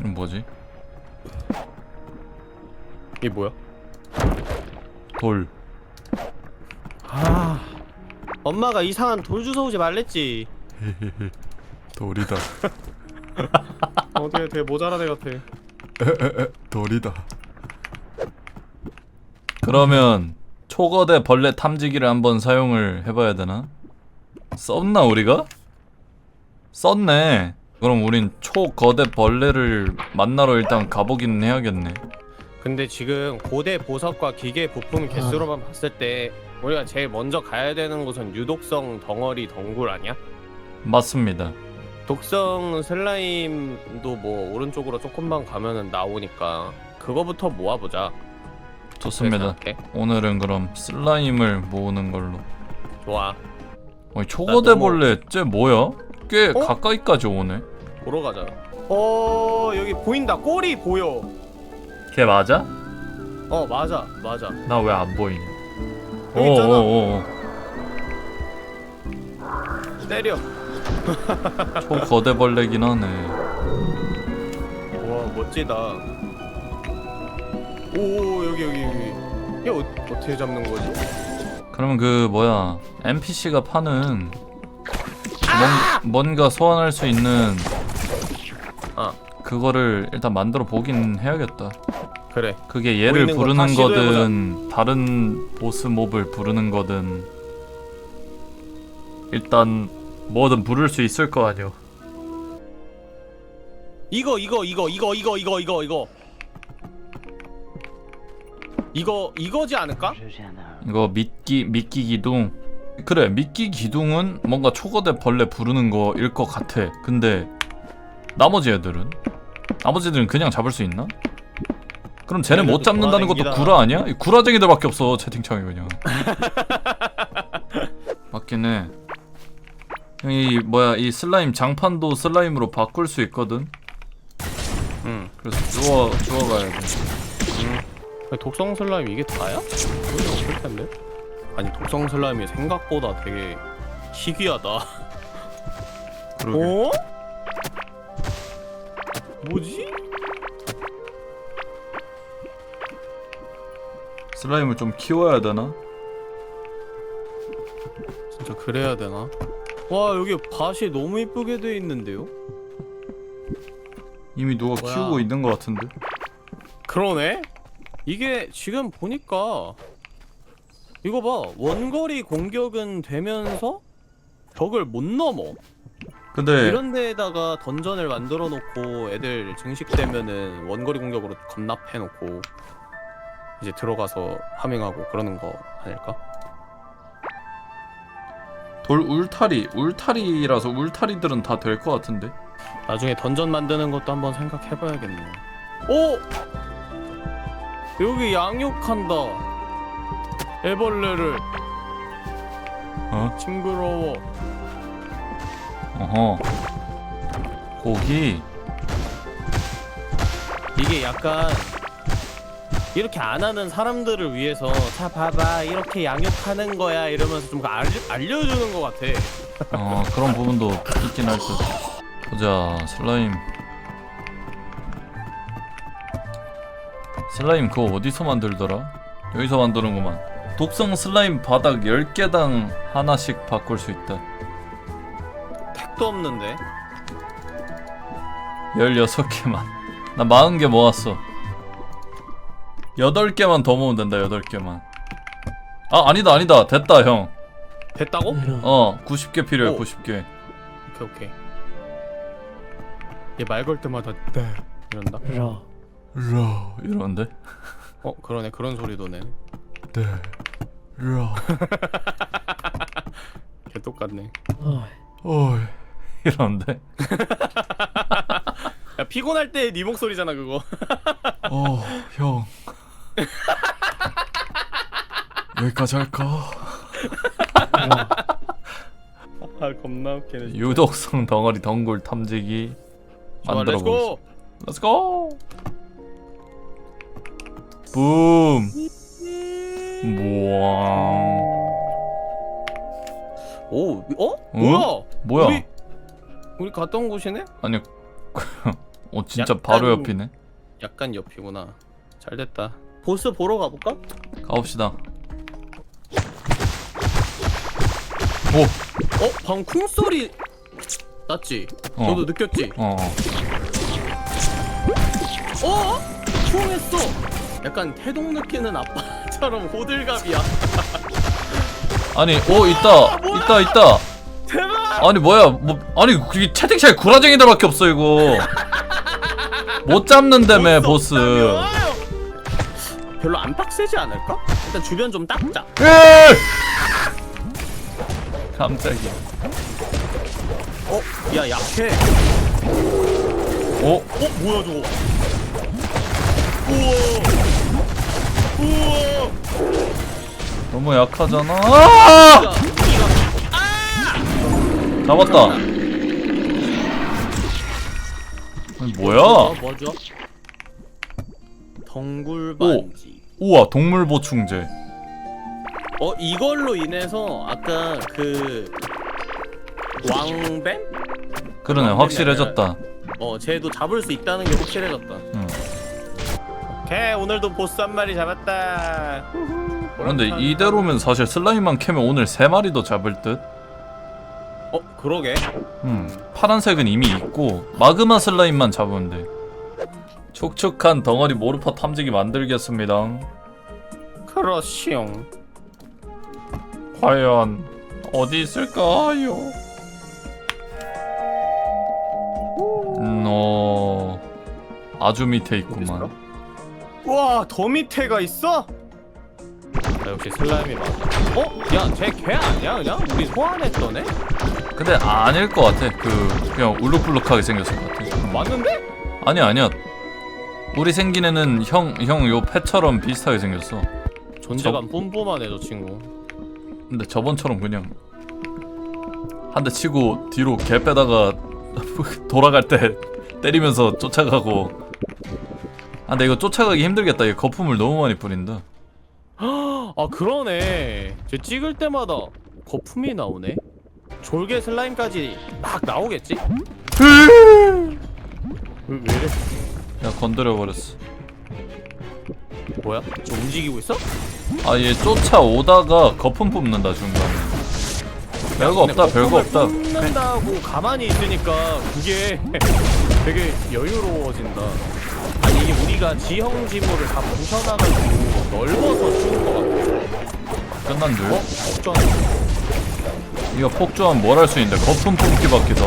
이건 뭐지? 이게 뭐야? 돌. 아 엄마가 이상한 돌 주워 오지 말랬지 돌이다. 어떻게 되게 모자란 애 같아 돌이다. 그러면 초거대 벌레 탐지기를 한번 사용을 해봐야 되나? 썼나 우리가? 썼네. 그럼 우린 초거대 벌레를 만나러 일단 가보기는 해야겠네. 근데 지금 고대 보석과 기계 부품 개수로만 봤을 때 우리가 제일 먼저 가야 되는 곳은 유독성 덩어리 덩굴 아니야? 맞습니다. 독성 슬라임도 뭐 오른쪽으로 조금만 가면은 나오니까 그거부터 모아보자 좋습니다. 그렇게 생각해. 오늘은 그럼 슬라임을 모으는 걸로. 좋아 어이, 초거대 너무- 벌레 쟤 뭐야? 꽤 어? 가까이까지 오네. 보러 가자 어 여기 보인다 꼬리 보여 걔 맞아? 어 맞아 맞아 나 왜 안 보임? 여기 있잖아. 어어어. 때려 초거대 벌레긴 하네. 와 멋지다 오 여기 여기 여기 이게 어, 어떻게 잡는 거지? 그러면 그 뭐야 NPC가 파는 아! 뭔, 뭔가 소환할 수 있는 아 그거를 일단 만들어 보긴 해야겠다. 그래 그게 얘를 보이는 거 부르는. 거든 다른 보스 몹을 부르는 거든 일단 뭐든 부를 수 있을 거 아니오. 이거 이거 이거 이거 이거 이거 이거 이거 이거 이거지 않을까? 이거 미끼 미끼 기둥 그래 미끼 기둥은 뭔가 초거대 벌레 부르는 거일 것 같아. 근데 나머지 애들은 나머지 애들은 그냥 잡을 수 있나? 그럼 쟤네 못 잡는다는 것도. 구라 아니야? 이 구라쟁이들밖에 없어 채팅창에 그냥. 맞긴 해. 이 뭐야 이 슬라임 장판도 슬라임으로 바꿀 수 있거든. 응 그래서 주워 주워 가야 돼. 독성 슬라임 이게 다야? 그게 없을 텐데 아니 독성 슬라임이 생각보다 되게 희귀하다 그러게. 어? 뭐지? 슬라임을 좀 키워야 되나? 진짜 그래야 되나? 와 여기 밭이 너무 이쁘게 돼 있는데요? 이미 누가 뭐야. 키우고 있는 것 같은데. 그러네? 이게 지금 보니까 이거 봐 원거리 공격은 되면서 벽을 못 넘어 근데 이런 데에다가 던전을 만들어 놓고 애들 증식되면은 원거리 공격으로 건납해 놓고 이제 들어가서 파밍하고 그러는 거 아닐까? 돌 울타리 울타리라서 울타리들은 다 될 것 같은데 나중에 던전 만드는 것도 한번 생각해 봐야겠네. 오! 여기 양육한다. 애벌레를 어? 징그러워. 어허. 고기. 이게 약간 이렇게 안 하는 사람들을 위해서 자 봐봐. 이렇게 양육하는 거야 이러면서 좀 알려, 알려주는 것 같아. 어 그런 부분도 있긴 할 듯 보자 슬라임. 슬라임 그거 어디서 만들더라? 여기서 만드는구만. 독성 슬라임 바닥 10개당 하나씩 바꿀 수 있다 택도 없는데. 16개만 나 40개 모았어 8개만 더 모으면 된다 8개만 아 아니다 아니다 됐다 형 됐다고? 어, 90개 필요해, 오. 90개. 오케이 오케이. 얘 말 걸 때마다 네 이런다. 라 이러는데? 어 그러네 그런 소리도 내. 네. 라. 개 똑같네. 어이. 이 러는데? 야 피곤할 때 네 목소리잖아 그거. 어, 형. 여기까지 할까? 아 겁나 웃기네. 유독성 덩어리 덩굴 탐지기 좋아, 만들어 렛츠고. 보겠습니다. Let's go. 붐. 무왕. 오, 어? 뭐야? 뭐야? 우리 우리 갔던 곳이네? 아니 어 진짜 약간- 바로 옆이네. 약간 옆이구나. 잘 됐다. 보스 보러 가볼까? 가봅시다. 오, 어 방금 쿵 소리 났지? 어. 너도 느꼈지? 어, 어? 쿵 했어. 약간 태동 느끼는 아빠처럼 호들갑이야. 아니, 오 있다, 뭐야? 있다, 있다. 아니 뭐야, 뭐 아니 이 채팅창에 구라쟁이들밖에 없어 이거. 못 잡는다며 보스. 별로 안 빡세지 않을까? 일단 주변 좀 닦자. 으! 깜짝이야. 어? 야 약해. 오, 어? 뭐야 저거? 우와. 우와. 너무 약하잖아. 아! 잡았다. 아니, 뭐야? 뭐죠? 덩굴 반지. 우와 동물 보충제. 어 이걸로 인해서 아까 그 왕뱀? 그러네 어, 확실해졌다. 어 쟤도 잡을 수 있다는 게 확실해졌다. 응. 오케이 오늘도 보스 한 마리 잡았다. 그런데 이대로면 사실 슬라임만 캐면 오늘 세 마리 더 잡을 듯. 어 그러게. 음, 파란색은 이미 있고 마그마 슬라임만 잡으면 돼. 촉촉한 덩어리 모르파 탐지기 만들겠습니다. 크러쉬용. 과연 어디 있을까요? 음, 어, 아주 밑에 있구만. 와더 밑에가 있어? 아, 역시 슬라임이 맞아. 어? 야쟤 걔 아니야 그냥? 우리 소환했던 애? 근데 아닐 것 같아. 그 그냥 울룩불룩하게 생겼을 것 같아. 맞는데? 아니야 아니야. 우리 생긴 애는 형 형 요 패처럼 비슷하게 생겼어. 존재감 뿜뿜하네 저 친구. 근데 저번처럼 그냥 한 대 치고 뒤로 개 빼다가 돌아갈 때 때리면서 쫓아가고 아 근데 이거 쫓아가기 힘들겠다 이거 거품을 너무 많이 뿌린다 아 그러네. 쟤 찍을 때마다 거품이 나오네. 졸개 슬라임까지 막 나오겠지? 왜, 왜 이래? 야 건드려 버렸어 뭐야? 저 움직이고 있어? 아 얘 쫓아오다가 거품 뿜는다 중간에 별거 없다 별거 없다 뿜는다고 가만히 있으니까 그게 되게 여유로워진다. 아니 이게 우리가 지형 지물을 다 부셔놔가지고 넓어서 죽은 것 같아. 끝난 줄 어? 걱정. 이거 폭주하면 뭘 할 수 있는데 거품 뿜기밖에 더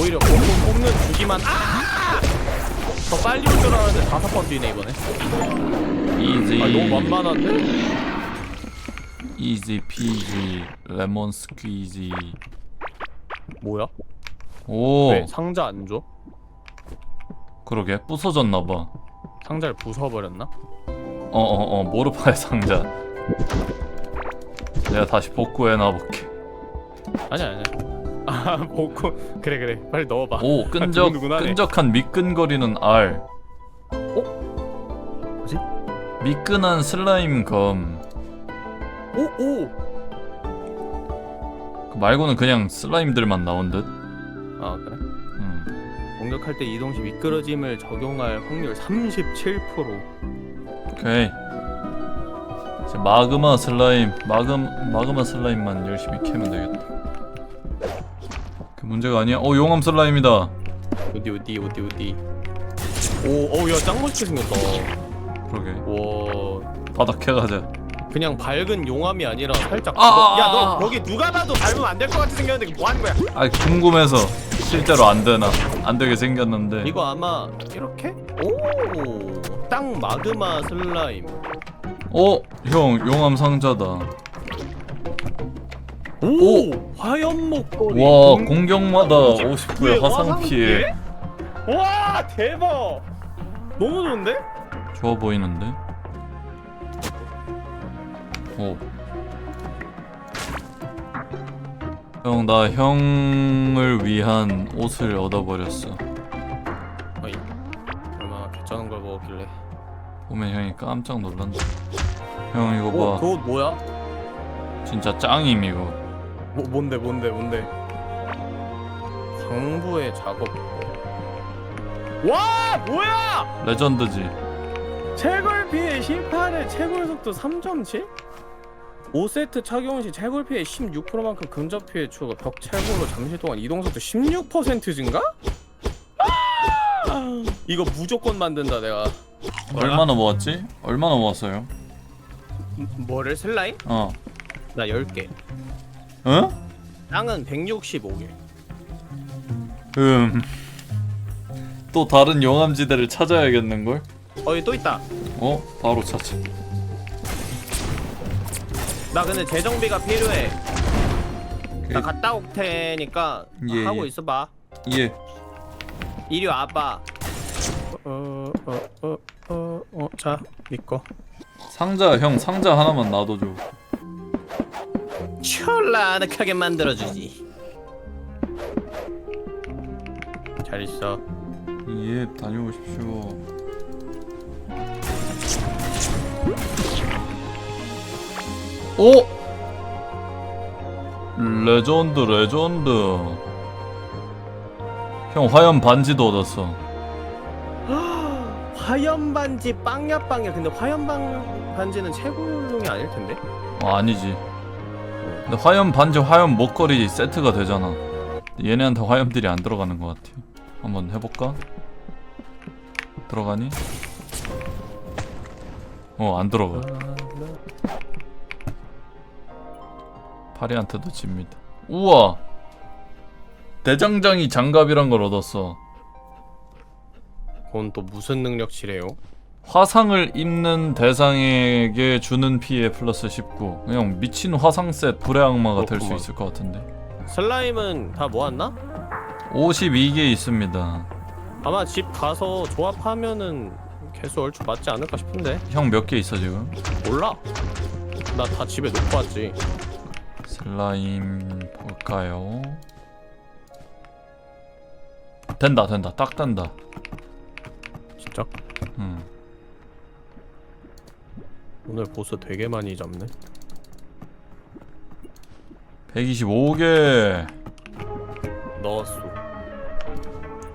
오히려 거품 뽑는 주기만 아! 더 빨리 올 줄 알았는데 다섯 번 뛰네 이번에. 이지 아 너무 만만한데? 이지 피지 레몬 스퀴지 뭐야? 오 왜 상자 안 줘? 그러게 부서졌나봐 상자를 부숴버렸나? 어어어 모르파의 상자 내가 다시 복구해 놔볼게 아니야 아니야. 아 먹고 그래 그래 빨리 넣어봐. 오 끈적 누구누구나네. 끈적한 미끈거리는 R 어? 뭐지? 미끈한 슬라임 검 오 오. 그 말고는 그냥 슬라임들만 나온 듯 아 그래? 음. 공격할 때 이동 시 미끄러짐을 적용할 확률 37%. 오케이 마그마 슬라임 마금 마그마 슬라임만 열심히 캐면 되겠다 그 문제가 아니야 어 용암 슬라임이다 어디 어디 어디 어디. 오, 어우 야짱 멋있게 생겼다. 그러게 와, 바닥 캐가자 그냥 밝은 용암이 아니라 살짝. 아, 아, 야, 너 아, 아. 누가 봐도 밟으면 안 될 것 같이 생겼는데 뭐 하는 거야? 아 궁금해서 실제로 안 되나 안 되게 생겼는데 이거 아마 이렇게? 오, 땅 마그마 슬라임. 어? 형 용암 상자다 오, 화염 목걸이. 와 공- 공격마다 뭐지? 50%의 화상 피해 와, 대박. 너무 좋은데? 좋아 보이는데? 오. 형, 나 형을 위한 옷을 얻어버렸어. 어이, 얼마나 괜찮은 걸 먹었길래. 보면 형이 깜짝 놀란다. 형, 이거 오, 봐. 그옷 뭐야? 진짜 짱임, 이거. 뭐 뭔데 뭔데 뭔데? 당부의 작업. 와 뭐야? 레전드지 채굴 피해 18에 채굴 속도 3.7? 5세트 착용 시 채굴 피해 16%만큼 근접 피해 추가 벽 채굴로 잠시 동안 이동 속도 16% 증가? 아! 이거 무조건 만든다 내가 얼마나 모았지? 얼마나 모았어요? 뭐를 슬라임? 어 나 10개 응? 땅은 165개 음. 또 다른 용암지대를 찾아야겠는걸? 어이 또 있다 어? 바로 찾지 나 근데 재정비가 필요해 나. 갔다 올 테니까 예, 하고 예. 있어봐 예 이리 와봐 어 어어어 어 자 니꺼 상자 형 상자 하나만 놔둬줘 졸라 아늑하게 만들어주지 잘 있어 예 다녀오십시오 오! 레전드 레전드 형 화염 반지도 얻었어 화염 반지 빵야 빵야. 근데 화염 방 반지는 최고용이 아닐 텐데? 어, 아니지. 근데 화염 반지 화염 목걸이 세트가 되잖아. 얘네한테 화염들이 안 들어가는 것 같아. 한번 해볼까? 들어가니? 어 안 들어가. 파리한테도 집니다. 우와! 대장장이 장갑이란 걸 얻었어 그건 또 무슨 능력치래요? 화상을 입는 대상에게 주는 피해 플러스 19 그냥 미친 화상셋 불의 악마가 될 수 그렇구만. 있을 것 같은데 슬라임은 다 모았나? 52개 있습니다 아마 집 가서 조합하면은 개수 얼추 맞지 않을까 싶은데 형 몇 개 있어 지금? 몰라 나 다 집에 놓고 왔지 슬라임 볼까요? 된다 된다 딱 된다 진짜 음. 오늘 보스 되게 많이 잡네. 125개. 넣었어.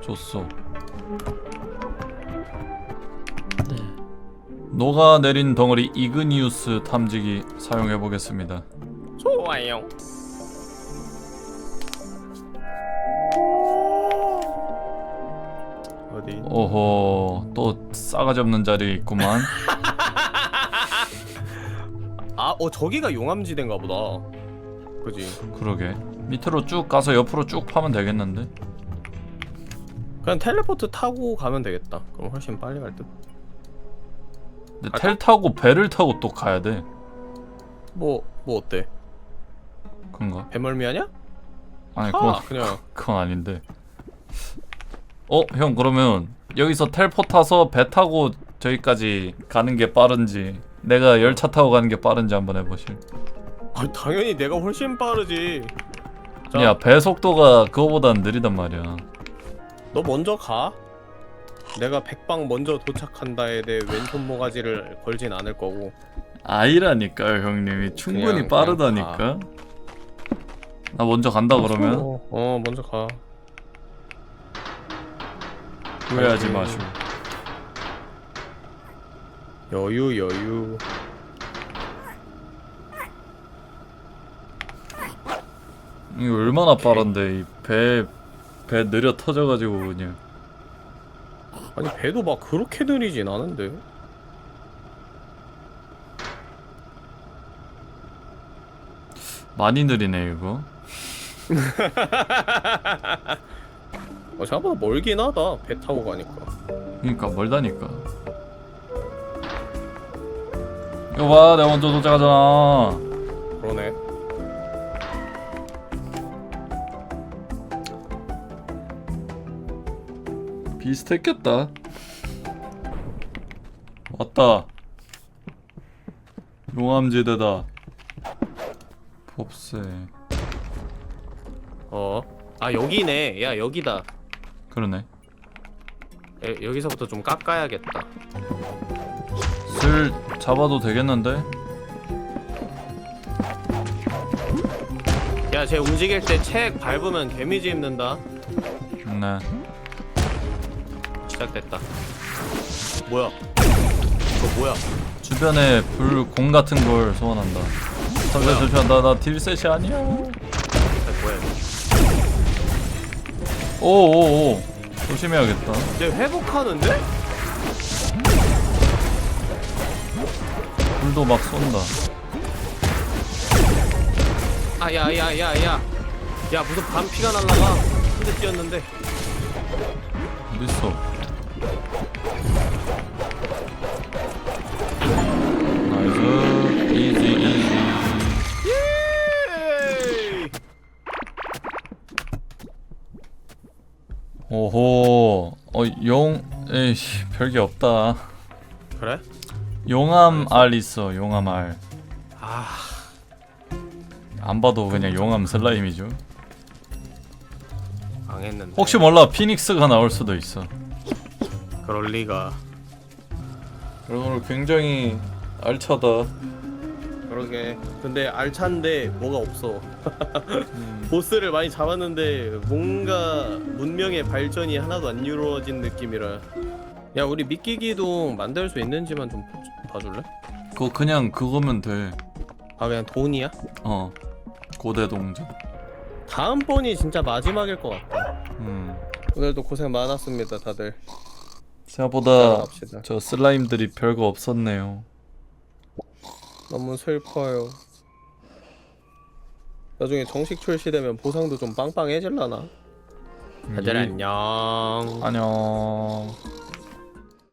줬어. 녹아 내린 덩어리 이그니우스 탐지기 사용해 보겠습니다. 좋아요 어디? 오호 또 싸가지 없는 자리에 있구만 아, 어 저기가 용암지대인가 보다. 그지? 그러게 밑으로 쭉 가서 옆으로 쭉 파면 되겠는데 그냥 텔레포트 타고 가면 되겠다. 그럼 훨씬 빨리 갈 듯. 근데 텔 타고 배를 타고 또 가야 돼 뭐, 뭐 어때? 그런가? 배멀미 하냐? 아니 타! 그건, 그냥. 그건 아닌데 어? 형 그러면 여기서 텔포 타서 배 타고 저기까지 가는 게 빠른지 내가 열차 타고 가는 게 빠른지 한번 해보실 아, 당연히 내가 훨씬 빠르지. 자, 아니야 배 속도가 그거보단 느리단 말이야 너 먼저 가. 내가 백방 먼저 도착한다에 대해 왼손 모가지를 걸진 않을 거고. 아이라니까요 형님이 충분히 그냥, 그냥 빠르다니까 나 먼저 간다 그러면 어, 어 먼저 가. 후회하지 음. 마시오 여유 여유. 이거 얼마나 빠른데 이 배 배 느려 터져가지고 그냥 아니 배도 막 그렇게 느리진 않은데. 많이 느리네 이거 어, 생각보다 멀긴 하다. 배 타고 가니까. 그니까 멀다니까 이거 봐 내가 먼저 도착하잖아 그러네. 비슷했겠다 왔다 용암지대다 법세 어. 아 여기네. 야 여기다. 그러네 에, 여기서부터 좀 깎아야겠다. 슬 잡아도 되겠는데? 야, 쟤 움직일 때 책 밟으면 데미지 입는다. 네. 시작됐다. 뭐야? 저 뭐야? 주변에 불 공 같은 걸 소환한다. 잠시만 잠시만 나나 딜셋이 아니야. 오오오 조심해야겠다. 쟤 회복하는데? 불도 막 쏜다. 아야야야야. 야 무슨 반피가 날라가. 근데 뛰었는데. 어딨어? 나이스 이지 이지. 오호 어용 에이씨 별게 없다. 그래? 용암 알 있어 용암 알. 아안 봐도 그냥 용암 슬라임이죠. 망했는데. 혹시 몰라 피닉스가 나올 수도 있어. 그럴 리가. 오늘 굉장히 알차다. 그러게. 근데 알찬데 뭐가 없어. 음. 보스를 많이 잡았는데 뭔가 문명의 발전이 하나도 안 이루어진 느낌이라. 야 우리 미끼 기둥 만들 수 있는지만 좀 보- 봐줄래? 그거 그냥 그거면 돼. 아 그냥 돈이야? 어 고대 동전. 다음 번이 진짜 마지막일 것 같아. 음. 오늘도 고생 많았습니다 다들. 생각보다. 저 슬라임들이 별거 없었네요. 너무 슬퍼요. 나중에 정식 출시되면 보상도 좀 빵빵해질라나? 다들 이- 안녕. 안녕.